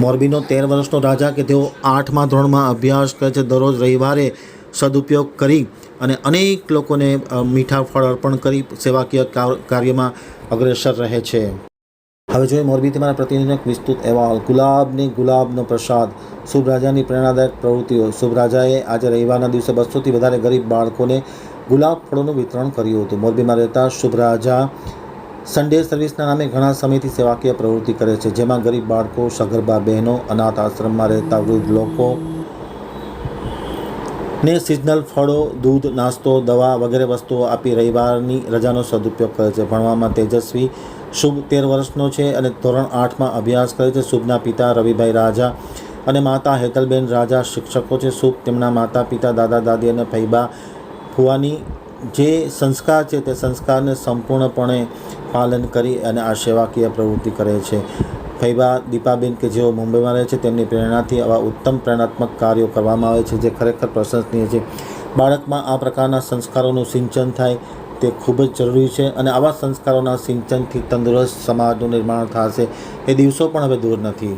મોરબીનો તેર વર્ષનો રાજા કે તેઓ આઠમા ધોરણમાં અભ્યાસ કરે છે, દરરોજ રવિવારે સદુપયોગ કરી અને અનેક લોકોને મીઠા ફળ અર્પણ કરી સેવાકીય કાર- કાર્યમાં અગ્રેસર રહે છે. હવે જોઈએ મોરબીથી મારા પ્રતિનિધિનો વિસ્તૃત અહેવાલ. ગુલાબની ગુલાબનો પ્રસાદ. શુભ રાજાની પ્રેરણાદાયક પ્રવૃત્તિઓ. શુભ રાજાએ આજે રવિવારના દિવસે બસોથી વધારે ગરીબ બાળકોને ગુલાબ ફળોનું વિતરણ કર્યું હતું. મોરબીમાં રહેતા શુભ રાજા સન્ડે સર્વિસના નામે ઘણા સમયથી સેવાકીય પ્રવૃત્તિ કરે છે, જેમાં ગરીબ બાળકો, સગર્ભા બહેનો, અનાથ આશ્રમમાં રહેતા વૃદ્ધ લોકો ને સિઝનલ ફળો, દૂધ, નાસ્તો, દવા વગેરે વસ્તુઓ આપી રવિવારની રજાનો સદુપયોગ કરે છે. ભણવામાં તેજસ્વી શુભ તેર વર્ષનો છે અને ધોરણ આઠમાં અભ્યાસ કરે છે. શુભના પિતા રવિભાઈ રાજા અને માતા હેતલબેન રાજા શિક્ષકો છે. શુભ તેમના માતા પિતા દાદા દાદી અને ફૈબા ફુવાની જે સંસ્કાર છે તે સંસ્કારને સંપૂર્ણપણે પાલન કરી અને આ સેવાકીય પ્રવૃત્તિ કરે છે. ફૈબા દીપાબેન કે જેઓ મુંબઈમાં રહે છે, તેમની પ્રેરણાથી આવા ઉત્તમ પ્રેરણાત્મક કાર્યો કરવામાં આવે છે, જે ખરેખર પ્રશંસનીય છે. બાળકમાં આ પ્રકારના સંસ્કારોનું સિંચન થાય તે ખૂબ જ જરૂરી છે અને આવા સંસ્કારોના સિંચનથી તંદુરસ્ત સમાજનું નિર્માણ થશે. એ દિવસો પણ હવે દૂર નથી.